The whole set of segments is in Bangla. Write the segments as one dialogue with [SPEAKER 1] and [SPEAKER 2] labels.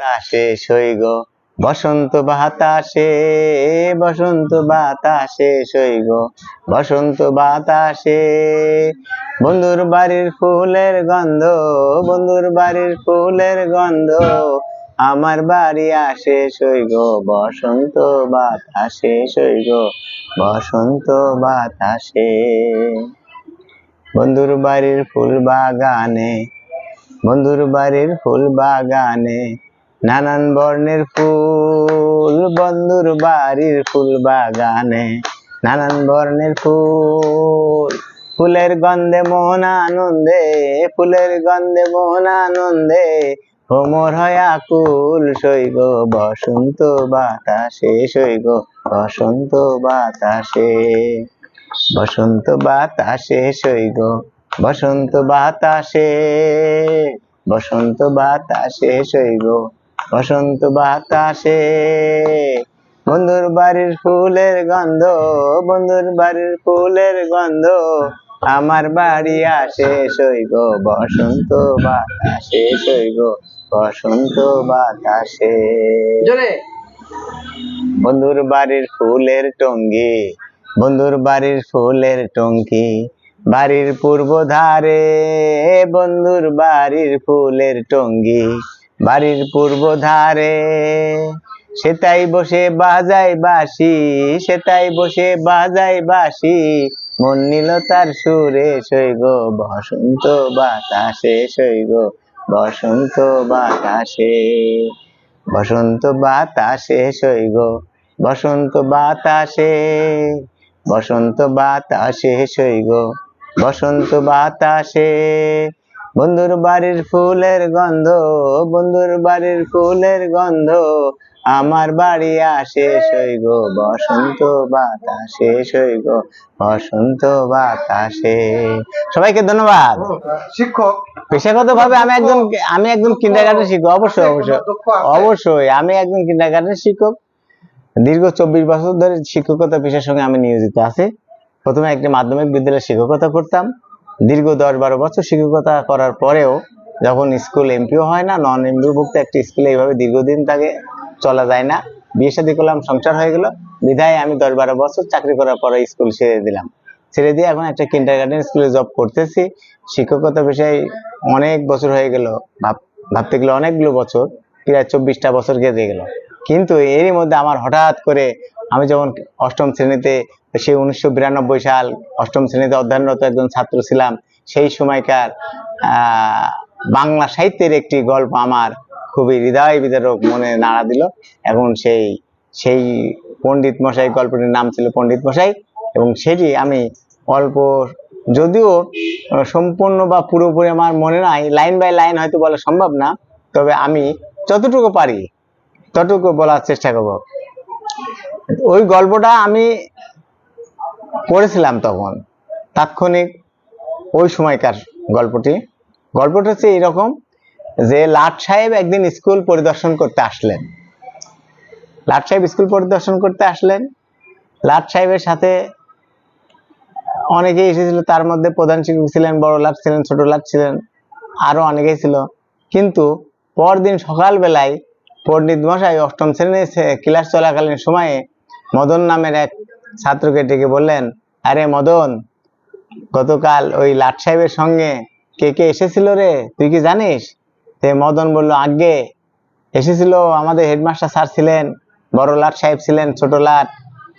[SPEAKER 1] বাতাসে সৈগ বসন্ত বাতাসে বসন্ত বাতাসে সৈগ বসন্ত বাতাসে, বন্ধুর বাড়ির ফুলের গন্ধ, বন্ধুর বাড়ির ফুলের গন্ধ, আমার বাড়ি আসে সৈগ বসন্ত বাতাসে সৈগ বসন্ত বাতাসে। বন্ধুর বাড়ির ফুল বাগানে, বন্ধুর বাড়ির ফুল বাগানে নানান বর্ণের ফুল, বন্ধুর বাড়ির ফুল বাগানে। নানান বর্ণের ফুল, ফুলের গন্ধে মন আনন্দে, ফুলের গন্ধে মন আনন্দে। ভ্রমর হয় আকুল সৈগ বসন্ত বাতাসে সৈগ বসন্ত বাতাসে। বসন্ত বাতাসে সৈগ বসন্ত বাতাসে বসন্ত বাতাসে সৈগ বসন্ত বাতাসে বন্ধুর বাড়ির ফুলের গন্ধ বন্ধুর বাড়ির ফুলের গন্ধ। আমার বাড়ি আসে সৈগ বসন্ত বাতাসে সৈগ বসন্ত বাতাসে। বন্ধুর বাড়ির ফুলের টঙ্গি বন্ধুর বাড়ির ফুলের টঙ্কি বাড়ির পূর্ব ধারে বন্ধুর বাড়ির ফুলের টঙ্গি। বাড়ির পূর্ব ধারে। সেটাই বসে বাজাই বাসি সেটাই বসে বাজাই বাসি মন নিল তার সুরে সৈগ বসন্ত বাতাসে সৈগ বসন্ত বাতাসে। বসন্ত বাতাসে সৈগ বসন্ত বাতাসে। বসন্ত বাতাসে সৈগ বসন্ত বাতাসে। বন্ধুর বাড়ির ফুলের গন্ধ বন্ধুর বাড়ির ফুলের গন্ধ। আমার বাড়ি আসে সৈগ বসন্ত বাতাসে সৈগ বসন্ত বাতাসে। সবাইকে ধন্যবাদ।
[SPEAKER 2] শিক্ষক
[SPEAKER 1] পেশাগত ভাবে আমি একজন আমি একজন কিন্ডারগার্টেন শিক্ষক অবশ্যই অবশ্যই। অবশ্যই আমি একজন কিন্ডারগার্টেন শিক্ষক। দীর্ঘ চব্বিশ বছর ধরে শিক্ষকতা পেশার সঙ্গে আমি নিয়োজিত আছি। প্রথমে একটি মাধ্যমিক বিদ্যালয়ে শিক্ষকতা করতাম। দীর্ঘ দশ বারো বছর শিক্ষকতা করার পরেও যখন স্কুল এমপিও হয় না নন এমপিভুক্ত একটি স্কুলে এইভাবে দীর্ঘদিন তাকে চলা যায় না। বিয়ে শাদী করলাম, সংসার হয়ে গেল। বিধায় আমি দশ বারো বছর চাকরি করার পরে স্কুল ছেড়ে দিলাম। ছেড়ে দিয়ে এখন একটা কিন্ডারগার্টেন স্কুলে জব করতেছি। শিক্ষকতা পেশায় অনেক বছর হয়ে গেল। ভাব, ভাবতে গেলে অনেকগুলো বছর, প্রায় চব্বিশটা বছর কেটে গেল। কিন্তু এরই মধ্যে আমার হঠাৎ করে আমি যখন অষ্টম শ্রেণীতে সেই উনিশশো বিরানব্বই সাল অষ্টম শ্রেণীতে অধ্যয়নরত একজন ছাত্র ছিলাম, সেই সময়কার বাংলা সাহিত্যের একটি গল্প আমার খুবই হৃদয় বিদারক মনে নাড়া দিল এবং সেই সেই পণ্ডিত মশাই, গল্পটির নাম ছিল পণ্ডিত মশাই এবং সেটি আমি অল্প, যদিও সম্পূর্ণ বা পুরোপুরি আমার মনে নাই, লাইন বাই লাইন হয়তো বলা সম্ভব না, তবে আমি যতটুকু পারি ততটুকু বলার চেষ্টা করব। ওই গল্পটা আমি পড়েছিলাম তখন, তাৎক্ষণিক ওই সময়কার গল্পটি। গল্পটা হচ্ছে এরকম যে লাট সাহেব একদিন স্কুল পরিদর্শন করতে আসলেন। লাট সাহেব স্কুল পরিদর্শন করতে আসলেন। লাট সাহেবের সাথে অনেকেই এসেছিল, তার মধ্যে প্রধান শিক্ষক ছিলেন, বড় লাট ছিলেন, ছোট লাট ছিলেন, আরও অনেকেই ছিল। কিন্তু পরদিন সকালবেলায় পণ্ডিত মশাই অষ্টম শ্রেণির ক্লাস চলাকালীন সময়ে মদন নামের এক ছাত্রকে ডেকে বললেন, আরে মদন, গতকাল ওই লাট সাহেবের সঙ্গে কে কে এসেছিল রে? তুই কি জানিস? তে মদন বলল আগে এসেছিল আমাদের হেডমাস্টার স্যার ছিলেন, বড় লাট সাহেব ছিলেন, ছোট লাট,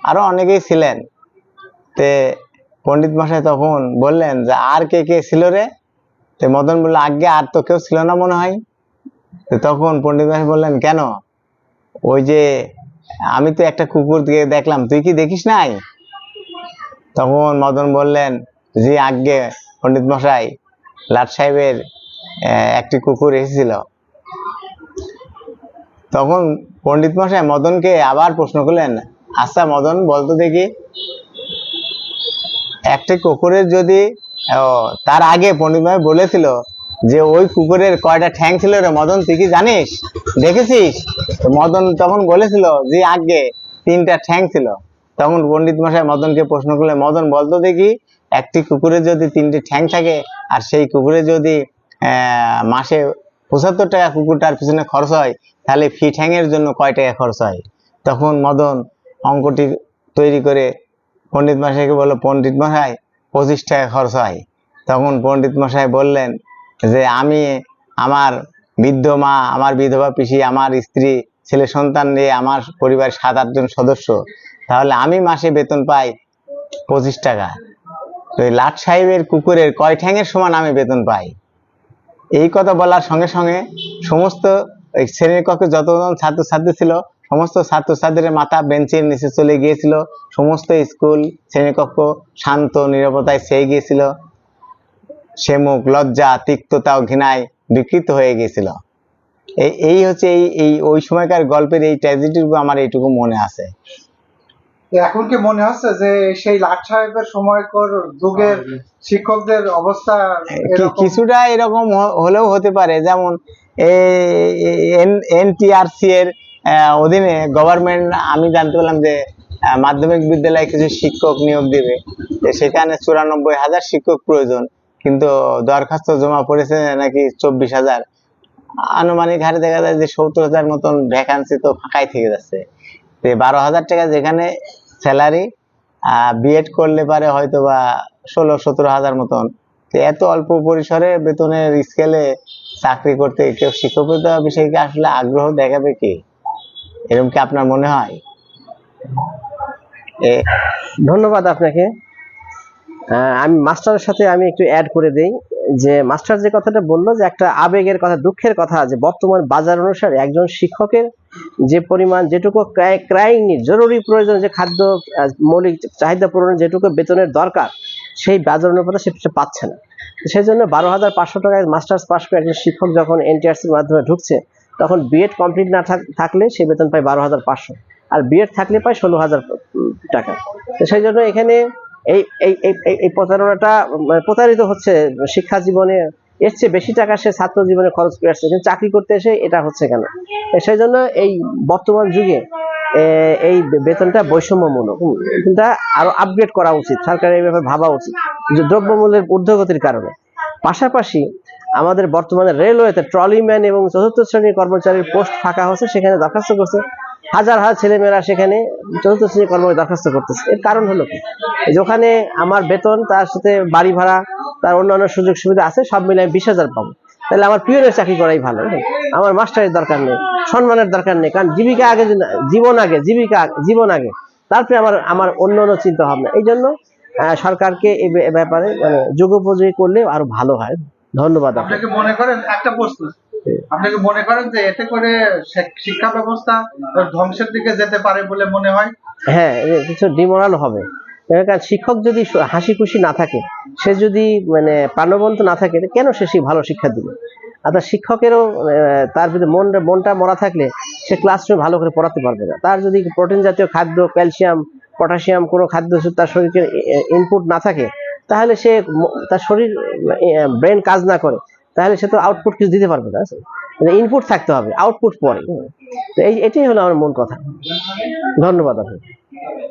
[SPEAKER 1] আরও অনেকেই ছিলেন। তে পণ্ডিত মশাই তখন বললেন, যে আর কে কে ছিল রে? তে মদন বলল আগে আর তো কেউ ছিল না মনে হয়। তখন পণ্ডিত মশাই বললেন, কেন? ওই যে আমি তো একটা কুকুর দিকে দেখলাম, তুই কি দেখিস নাই? তখন মদন বললেন, জি আগে পণ্ডিত মশাই, লাট সাহেবের একটি কুকুর এসেছিল। তখন পণ্ডিত মশাই মদনকে আবার প্রশ্ন করলেন আচ্ছা মদন, বলতো দেখি, একটি কুকুরের যদি তার আগে পণ্ডিত মশাই বলেছিল যে ওই কুকুরের কয়টা ঠ্যাং ছিল রে মদন, তুই কি জানিস? দেখেছিস? মদন তখন বলেছিল যে, আগে তিনটা ঠ্যাং ছিল। তখন পণ্ডিত মশাই মদনকে প্রশ্ন করলে মদন, বলতো দেখি, একটি কুকুরের যদি তিনটি ঠ্যাং থাকে, আর সেই কুকুরে যদি মাসে পঁচাত্তর টাকা কুকুরটার পিছনে খরচ হয়, তাহলে ফিট হ্যাংয়ের জন্য কয় টাকা খরচ হয়? তখন মদন অঙ্কটি তৈরি করে পণ্ডিত মশাইকে বলল, পণ্ডিত মশাই, পঁচিশ টাকা খরচ হয়। তখন পণ্ডিত মশাই বললেন যে আমি আমার বৃদ্ধ মা, আমার বিধবা পিসি, আমার স্ত্রী, ছেলে সন্তান নিয়ে আমার পরিবার সাত আটজন সদস্য, তাহলে আমি মাসে বেতন পাই পঁচিশ টাকা। তো লাট সাহেবের কুকুরের কয় ঠ্যাঙের সমান আমি বেতন পাই? এই কথা বলার সঙ্গে সঙ্গে সমস্ত শ্রেণির কক্ষে যতজন ছাত্রছাত্রী ছিল, সমস্ত ছাত্রছাত্রীদের মাথা বেঞ্চের নিচে চলে গিয়েছিল, সমস্ত স্কুল, শ্রেণীকক্ষ শান্ত নিরাপত্তায় সেয়ে গিয়েছিল। সে মুখ লজ্জা তিক্ততা ও ঘৃণায় বিকৃত হয়ে গিয়েছিল এই এই হচ্ছে এই এই ওই সময়কার গল্পের এই ট্র্যাজেডিটুকু আমার এইটুকু মনে আছে।
[SPEAKER 2] এখন কি মনে হচ্ছে যে সেই লাট সাহেবের সময়কর যুগের শিক্ষকদের অবস্থা
[SPEAKER 1] কিছুটা এরকম হলেও হতে পারে। যেমন এনটিআরসি এর অধীনে গভর্নমেন্ট আমি জানতে পারলাম যে মাধ্যমিক বিদ্যালয়ে কিছু শিক্ষক নিয়োগ দিবে। তো সেখানে চুরানব্বই হাজার শিক্ষক প্রয়োজন। কিন্তু দরখাস্ত জমা পড়েছে নাকি চব্বিশ হাজার। আনুমানিক হারে দেখা যায় যে সত্তর হাজার মতন ভ্যাকান্সি তো ফাঁকাই থেকে যাচ্ছে। বারো হাজার টাকা যেখানে স্যালারি বিএড করলে পারে হয়তো বা ষোলো সতেরো হাজার মতন। এত অল্প পরিসরে বেতনের স্কেলে চাকরি করতে কেউ শিক্ষকতা বিষয়কে আসলে আগ্রহ দেখাবে কি? এরকম কি আপনার মনে হয়?
[SPEAKER 3] ধন্যবাদ আপনাকে। আমি মাস্টারের সাথে আমি একটু অ্যাড করে দেই যে মাস্টার যে কথাটা বলল যে একটা আবেগের কথা, দুঃখের কথা যে বর্তমান বাজার অনুসারে একজন শিক্ষকের যে পরিমাণ যেটুকু ক্রাইং জরুরি প্রয়োজন যে খাদ্য মৌলিক চাহিদা পূরণের যেটুকু বেতনের দরকার, সেই বাজার অনুপাতে সে পাচ্ছে না। সেই জন্য বারো হাজার পাঁচশো টাকায় মাস্টার্স পাস করে একজন শিক্ষক যখন এনটিআরসির মাধ্যমে ঢুকছে, তখন বিএড কমপ্লিট না থাকলে সে বেতন পায় বারো হাজার পাঁচশো। আর বিএড থাকলে পায় ষোলো হাজার টাকা। সেই জন্য এখানে এই এই প্রতারণাটা প্রতারিত হচ্ছে শিক্ষা জীবনে। এর চেয়ে বেশি টাকা সে ছাত্র জীবনে খরচ করে আসছে। কিন্তু চাকরি করতে এসে এটা হচ্ছে কেন? সেই জন্য এই বর্তমান যুগে এই বেতনটা বৈষম্যমূলক। এটা আরও আপগ্রেড করা উচিত। সরকারের এই ব্যাপারে ভাবা উচিত। যে দ্রব্যমূল্যের ঊর্ধ্বগতির কারণে। পাশাপাশি আমাদের বর্তমানে রেলওয়েতে ট্রলিম্যান এবং চতুর্থ শ্রেণির কর্মচারীর পোস্ট ফাঁকা হচ্ছে, সেখানে দরখাস্ত করছে। হাজার হাজার ছেলেমেয়েরা সেখানে চতুর্থ শ্রেণির কর্মচারী দরখাস্ত করতেছে। এর কারণ হলো কি? ওখানে আমার বেতন, তার সাথে বাড়ি ভাড়া, তার অন্যান্য সুযোগ সুবিধা আছে, সব মিলে আমি বিশ হাজার পাবো। তাহলে আমার পিওনের চাকরি করাই ভালো? আমার মাস্টারের দরকার নেই, সম্মানের দরকার নেই, কারণ জীবিকা আগে জীবন আগে, জীবিকা, জীবন আগে। তারপরে আমার আমার অন্য অন্য চিন্তা ভাবনা। এই জন্য সরকারকে এই ব্যাপারে- মানে যোগোপযোগী করলে আরও ভালো হয়। ধন্যবাদ আপনাকে
[SPEAKER 2] মনে করেন? একটা প্রশ্ন। আপনাকে মনে করেন যে এতে করে শিক্ষা ব্যবস্থা ধ্বংসের দিকে যেতে পারে বলে মনে হয়?
[SPEAKER 3] হ্যাঁ কিছু ডিমোরাল হবে। কারণ শিক্ষক যদি হাসি খুশি না থাকে সে যদি মানে প্রাণবন্ত না থাকে কেন সে সেই ভালো শিক্ষা দিবে? অর্থাৎ শিক্ষকেরও তার ভিতরে মন মনটা মরা থাকলে সে ক্লাসরুমে ভালো করে পড়াতে পারবে না। তার যদি প্রোটিন জাতীয় খাদ্য ক্যালসিয়াম পটাশিয়াম কোনো খাদ্য তার শরীরে ইনপুট না থাকে তাহলে সে তার শরীর ব্রেন কাজ না করে। তাহলে সে তো আউটপুট কিছু দিতে পারবে না ইনপুট থাকতে হবে আউটপুট পরে। তো এই, এটাই হলো আমার মূল কথা। ধন্যবাদ আপনাকে।